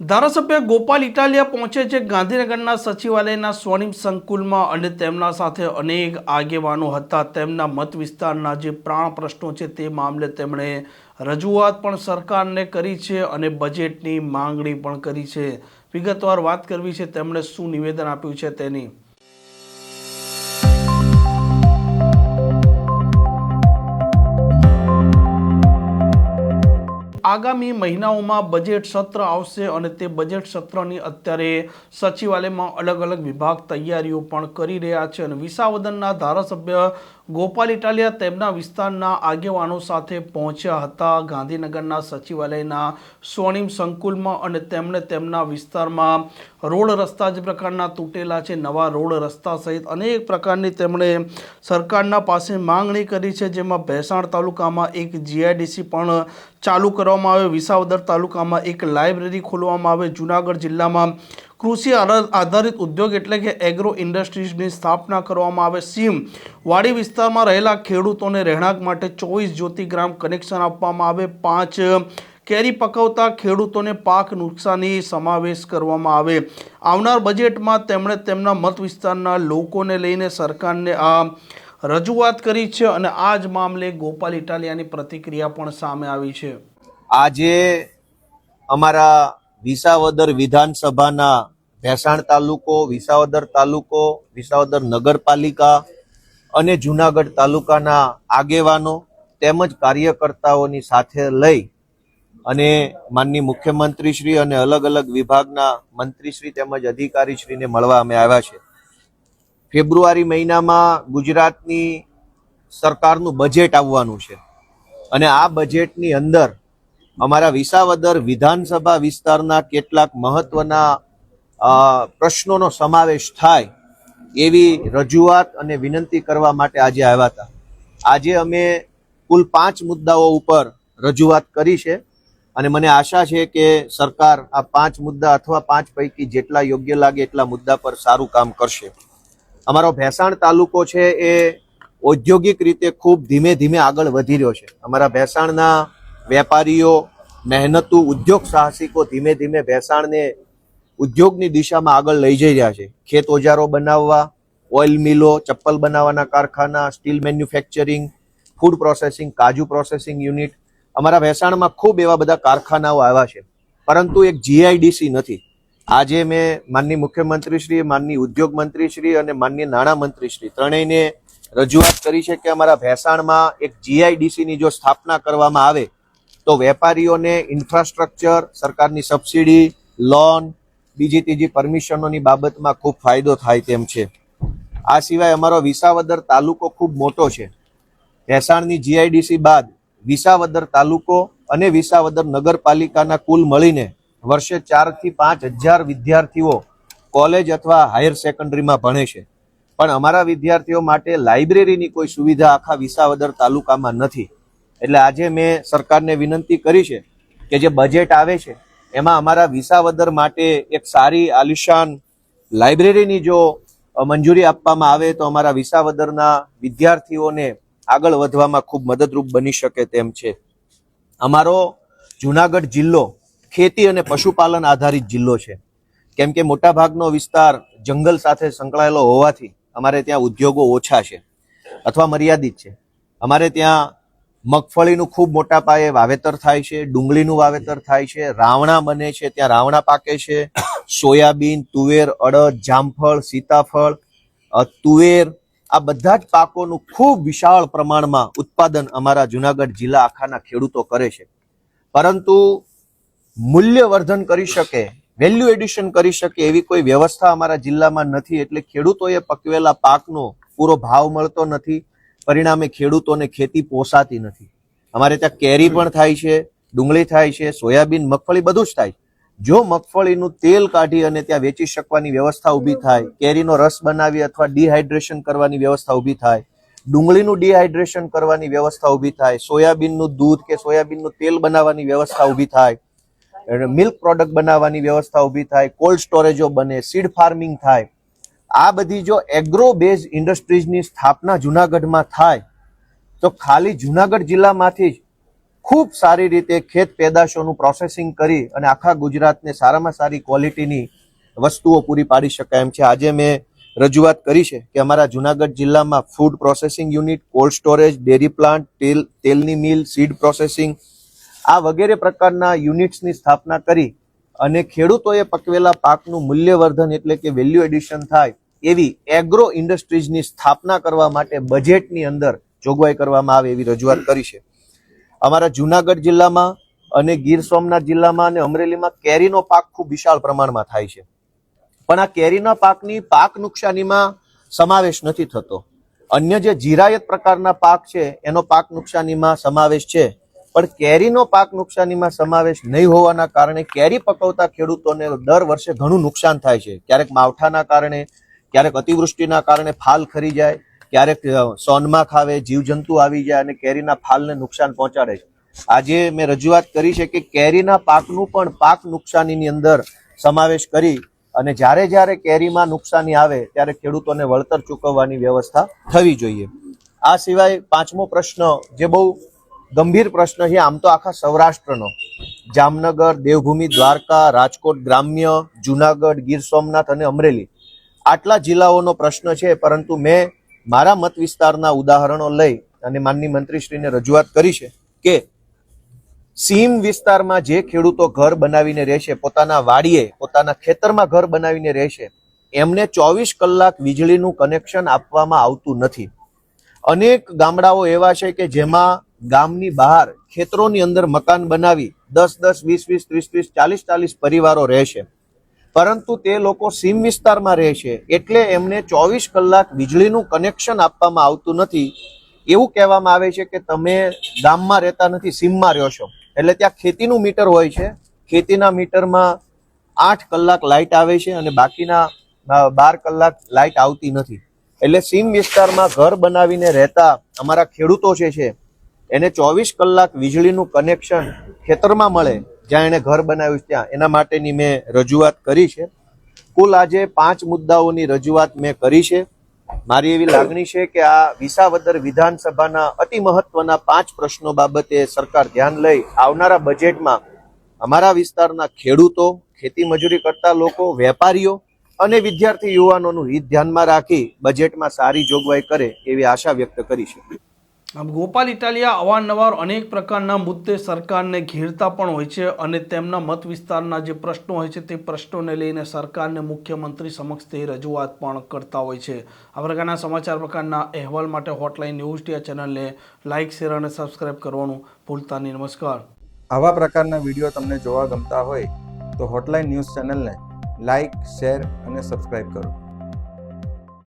ધારાસભ્ય ગોપાલ ઇટાલિયા પહોંચે છે ગાંધીનગરના સચિવાલયના સ્વર્ણિમ સંકુલમાં અને તેમના સાથે અનેક આગેવાનો હતા. તેમના મત વિસ્તારના જે પ્રાણ પ્રશ્નો છે તે મામલે તેમણે રજૂઆત પણ સરકારને કરી છે અને બજેટની માંગણી પણ કરી છે. વિગતવાર વાત કરવી છે, તેમણે શું નિવેદન આપ્યું છે તેની? આગામી મહિનાઓમાં બજેટ સત્ર આવશે અને તે બજેટ સત્રની અત્યારે સચિવાલયમાં અલગ અલગ વિભાગ તૈયારીઓ પણ કરી રહ્યા છે અને વિસાવદનના ધારાસભ્ય ગોપાલ ઇટાલિયા તેમના વિસ્તારના આગેવાનો સાથે પહોંચ્યા હતા. ગાંધીનગરના સચિવાલયના સ્વર્ણિમ સંકુલમાં અને તેમણે તેમના વિસ્તારમાં રોડ રસ્તા જે પ્રકારના તૂટેલા છે. નવા રોડ રસ્તા સહિત અનેક પ્રકારની તેમણે સરકારના પાસે માંગણી કરી છે, જેમાં ભેસાણ તાલુકામાં એક જીઆઈડીસી પણ ચાલુ કરવામાં આવે. વિસાવદર તાલુકામાં એક લાઇબ્રેરી ખોલવામાં આવે. જુનાગઢ જિલ્લામાં કૃષિ આધારિત ઉદ્યોગ એટલે કે એગ્રો ઇન્ડસ્ટ્રીઝની સ્થાપના કરવામાં આવે. સીમ, વાડી વિસ્તારમાં રહેલા ખેડૂતોને રહેણાંક માટે ચોવીસ જ્યોતિગ્રામ કનેક્શન આપવામાં આવે. પાંચ, કેરી પકવતા ખેડૂતોને પાક નુકસાની સમાવેશ કરવામાં આવે. આવનાર બજેટમાં તેમણે તેમના મત વિસ્તારના લોકોને લઈને સરકારને આ રજૂઆત કરી છે અને આ જ મામલે ગોપાલ ઇટાલિયાની પ્રતિક્રિયા પણ સામે આવી છે. આજે અમારા વિસાવદર વિધાનસભાના ભેસાણ તાલુકો, વિસાવદર તાલુકો, વિસાવદર નગરપાલિકા અને જુનાગઢ તાલુકાના આગેવાનો તેમજ કાર્યકર્તાઓની સાથે લઈ અને માનની મુખ્યમંત્રીશ્રી અને અલગ અલગ વિભાગના મંત્રીશ્રી તેમજ અધિકારીશ્રીને મળવા અમે આવ્યા છે. ફેબ્રુઆરી મહિનામાં ગુજરાતની સરકારનું બજેટ આવવાનું છે અને આ બજેટની અંદર અમારા વિસાવદર વિધાનસભા વિસ્તારના કેટલાક મહત્વના પ્રશ્નોનો સમાવેશ થાય એવી રજૂઆત અને વિનંતી કરવા માટે આજે આવ્યા હતા. આજે અમે કુલ પાંચ મુદ્દાઓ ઉપર રજૂઆત કરી છે અને મને આશા છે કે સરકાર આ પાંચ મુદ્દા અથવા પાંચ પૈકી જેટલા યોગ્ય લાગે એટલા મુદ્દા પર સારું કામ કરશે. અમારો ભેસાણ તાલુકો છે એ ઔદ્યોગિક રીતે ખૂબ ધીમે ધીમે આગળ વધી રહ્યો છે. અમારા ભેસાણના વેપારીઓ, મહેનતુ, ઉદ્યોગ સાહસિકો ધીમે ધીમે ભેસાણને ઉદ્યોગની દિશામાં આગળ લઈ જઈ રહ્યા છે. ખેત ઓજારો બનાવવા, ઓઇલ મિલો, ચપ્પલ બનાવવાના કારખાના, સ્ટીલ મેન્યુફેક્ચરિંગ, ફૂડ પ્રોસેસિંગ, કાજુ પ્રોસેસિંગ યુનિટ. અમારા ભેસાણમાં ખૂબ એવા બધા કારખાનાઓ આવ્યા છે. પરંતુ એક જીઆઈડીસી નથી. આજે મેં માનની મુખ્યમંત્રીશ્રી માનની ઉદ્યોગ મંત્રીશ્રી અને માનની નાણાં મંત્રીશ્રી ત્રણેયને રજૂઆત કરી છે કે અમારા ભેસાણમાં એક જીઆઈડીસીની જો સ્થાપના કરવામાં આવે તો વેપારીઓને ઇન્ફ્રાસ્ટ્રક્ચર સરકારની સબસિડી લોન બીજી ત્રીજી પરમિશનોની બાબતમાં ખૂબ ફાયદો થાય તેમ છે. આ સિવાય અમારો વિસાવદર તાલુકો ખૂબ મોટો છે. ભેસાણની જીઆઈડીસી બાદ વિસાવદર તાલુકો અને વિસાવદર નગરપાલિકાના કુલ મળીને વર્ષે ચારથી પાંચ હજાર વિદ્યાર્થીઓ કોલેજ અથવા હાયર સેકન્ડરીમાં ભણે છે. પણ અમારા વિદ્યાર્થીઓ માટે લાઇબ્રેરીની કોઈ સુવિધા આખા વિસાવદર તાલુકામાં નથી. એટલે આજે મેં સરકારને વિનંતી કરી છે કે જે બજેટ આવે છે, એમાં અમારા વિસાવદર માટે એક સારી આલિશાન લાઇબ્રેરીની જો મંજૂરી આપવામાં આવે તો અમારા વિસાવદરના વિદ્યાર્થીઓને આગળ વધવામાં ખૂબ મદદરૂપ બની શકે તેમ છે. અમારો જુનાગઢ જિલ્લો ખેતી અને પશુપાલન આધારિત જિલ્લો છે. કેમ કે મોટાભાગનો વિસ્તાર જંગલ સાથે સંકળાયેલો હોવાથી અમારે ત્યાં ઉદ્યોગો ઓછા છે અથવા મર્યાદિત છે. અમારે ત્યાં મગફળીનું ખૂબ મોટા પાયે વાવેતર થાય છે, ડુંગળીનું વાવેતર થાય છે, રાવણા બને છે, ત્યાં રાવણા પાકે છે, સોયાબીન, તુવેર, અડદ, જામફળ, સીતાફળ તુવેર, આ બધા જ પાકોનું ખૂબ વિશાળ પ્રમાણમાં ઉત્પાદન અમારા જુનાગઢ જિલ્લા આખાના ખેડૂતો કરે છે. પરંતુ મૂલ્યવર્ધન કરી શકે વેલ્યુ એડિશન કરી શકે એવી કોઈ વ્યવસ્થા અમારા જિલ્લામાં નથી, એટલે ખેડૂતોએ પકવેલા પાકનો પૂરો ભાવ મળતો નથી. પરિણામે ખેડૂતોને ખેતી પોસાતી નથી. અમારે ત્યાં કેરી પણ થાય છે, ડુંગળી થાય છે, સોયાબીન, મગફળી બધું જ થાય જો મગફળીનું તેલ કાઢી અને ત્યાં વેચી શકવાની વ્યવસ્થા ઊભી થાય, કેરીનો રસ બનાવી અથવા ડિહાઇડ્રેશન કરવાની વ્યવસ્થા ઊભી થાય, ડુંગળીનું ડિહાઇડ્રેશન કરવાની વ્યવસ્થા ઊભી થાય, સોયાબીનનું દૂધ કે સોયાબીનનું તેલ બનાવવાની વ્યવસ્થા ઊભી થાય મિલ્ક પ્રોડક્ટ બનાવવાની વ્યવસ્થા ઊભી થાય, કોલ્ડ સ્ટોરેજો બને, સીડ ફાર્મિંગ થાય આ બધી જો એગ્રો બેઝ ઇન્ડસ્ટ્રીઝની સ્થાપના જુનાગઢમાં થાય, તો ખાલી જુનાગઢ જિલ્લામાંથી જ ખૂબ સારી રીતે ખેત પેદાશોનું પ્રોસેસિંગ કરી અને આખા ગુજરાતને સારામાં સારી ક્વોલિટીની વસ્તુઓ પૂરી પાડી શકાય એમ છે. આજે મેં રજૂઆત કરી છે કે અમારા જુનાગઢ જિલ્લામાં food processing unit cold storage dairy plant તેલ, તેલની મિલ સીડ પ્રોસેસિંગ આ વગેરે પ્રકારના યુનિટ્સની સ્થાપના કરી અને ખેડૂતોએ પકવેલા પાકનું મૂલ્યવર્ધન એટલે કે વેલ્યુ એડિશન થાય એવી એગ્રો ઇન્ડસ્ટ્રીઝની સ્થાપના કરવા માટે બજેટની અંદર જોગવાઈ કરવામાં આવે એવી રજૂઆત કરી છે. અમારા જુનાગઢ જિલ્લામાં અને ગીર સોમનાથ જિલ્લામાં અને અમરેલીમાં કેરીનો પાક ખૂબ વિશાળ પ્રમાણમાં થાય છે. પણ આ કેરીના પાકની પાક નુકસાનીમાં સમાવેશ નથી થતો. અન્ય જે જીરાયત પ્રકારના પાક છે, એનો પાક નુકસાનીમાં સમાવેશ છે. પણ કેરીનો પાક નુકસાનીમાં સમાવેશ નહીં હોવાના કારણે કેરી પકવતા ખેડૂતોને દર વર્ષે ઘણું નુકસાન થાય છે. ક્યારેક માવઠાના કારણે, ક્યારેક અતિવૃષ્ટિના કારણે ફાલ ખરી જાય, ક્યારેક સોનમાં ખાવે, જીવજંતુ આવી જાય અને કેરીના ફાલને નુકસાન પહોંચાડે છે. આજે મેં રજૂઆત કરી છે કે કેરીના પાકનું પણ પાક નુકસાનીની અંદર સમાવેશ કરી અને જ્યારે જ્યારે કેરીમાં નુકસાની આવે ત્યારે ખેડૂતોને વળતર ચૂકવવાની વ્યવસ્થા થવી જોઈએ. આ સિવાય પાંચમો પ્રશ્ન જે બહુ ગંભીર પ્રશ્ન છે. આમ તો આખા સૌરાષ્ટ્રનો. જામનગર, દેવભૂમિ, દ્વારકા, રાજકોટ, ગ્રામ્ય, જુનાગઢ, ગીર સોમનાથ અને અમરેલી. આટલા જિલ્લાઓનો પ્રશ્ન છે, પરંતુ મેં મારા મત વિસ્તારના ઉદાહરણો લઈ અને માનની મંત્રીશ્રીને રજૂઆત કરી છે કે સીમ વિસ્તારમાં જે ખેડૂતો ઘર બનાવીને રહેશે, પોતાના વાડીએ, પોતાના ખેતરમાં ઘર બનાવીને રહેશે, એમને ચોવીસ કલાક વીજળીનું કનેક્શન આપવામાં આવતું નથી. અનેક ગામડાઓ એવા છે કે જેમાં ગામની બહાર ખેતરોની અંદર મકાન બનાવી દસ દસ, વીસ વીસ, ત્રીસ ત્રીસ, ચાલીસ ચાલીસ પરિવારો રહેશે પરંતુ તે લોકો સીમ વિસ્તારમાં રહે છે એટલે એમને ચોવીસ કલાક વીજળીનું કનેક્શન આપવામાં આવતું નથી. એવું કહેવામાં આવે છે કે તમે ગામમાં રહેતા નથી, સીમમાં રહ્યો છો. એટલે ત્યાં ખેતીનું મીટર હોય છે. ખેતીના મીટરમાં આઠ કલાક લાઇટ આવે છે અને બાકીના બાર કલાક લાઇટ આવતી નથી. એટલે સીમ વિસ્તારમાં ઘર બનાવીને રહેતા અમારા ખેડૂતો છે એને ચોવીસ કલાક વીજળીનું કનેક્શન ખેતરમાં મળે, જ્યાં એને ઘર બનાવ્યું ત્યાં. એના માટેની મેં રજૂઆત કરી છે. કુલ આજે પાંચ મુદ્દાઓની રજૂઆત મેં કરી છે. મારી એવી લાગણી છે કે આ વિસાવદર વિધાનસભાના અતિ મહત્વના પાંચ પ્રશ્નો બાબતે સરકાર ધ્યાન લઈ આવનારા બજેટમાં અમારા વિસ્તારના ખેડૂતો, ખેતી મજૂરી કરતા લોકો, વેપારીઓ અને વિદ્યાર્થી યુવાનોનું હિત ધ્યાનમાં રાખી બજેટમાં સારી જોગવાઈ કરે એવી આશા વ્યક્ત કરી છે. આમ ગોપાલ ઇટાલિયા અવારનવાર અનેક પ્રકારના મુદ્દે સરકારને ઘેરતા પણ હોય છે અને તેમના મત વિસ્તારના જે પ્રશ્નો હોય છે તે પ્રશ્નોને લઈને સરકારને મુખ્યમંત્રી સમક્ષ તે રજૂઆત પણ કરતા હોય છે. આ પ્રકારના સમાચાર પ્રકારના અહેવાલ માટે હોટલાઇન ન્યૂઝ ટી ચેનલને લાઇક શેર અને સબસ્ક્રાઇબ કરવાનું ભૂલતા નહીં. નમસ્કાર. આવા પ્રકારના વીડિયો તમને જોવા ગમતા હોય તો હોટલાઇન ન્યૂઝ ચેનલને લાઇક શેર અને સબસ્ક્રાઇબ કરો.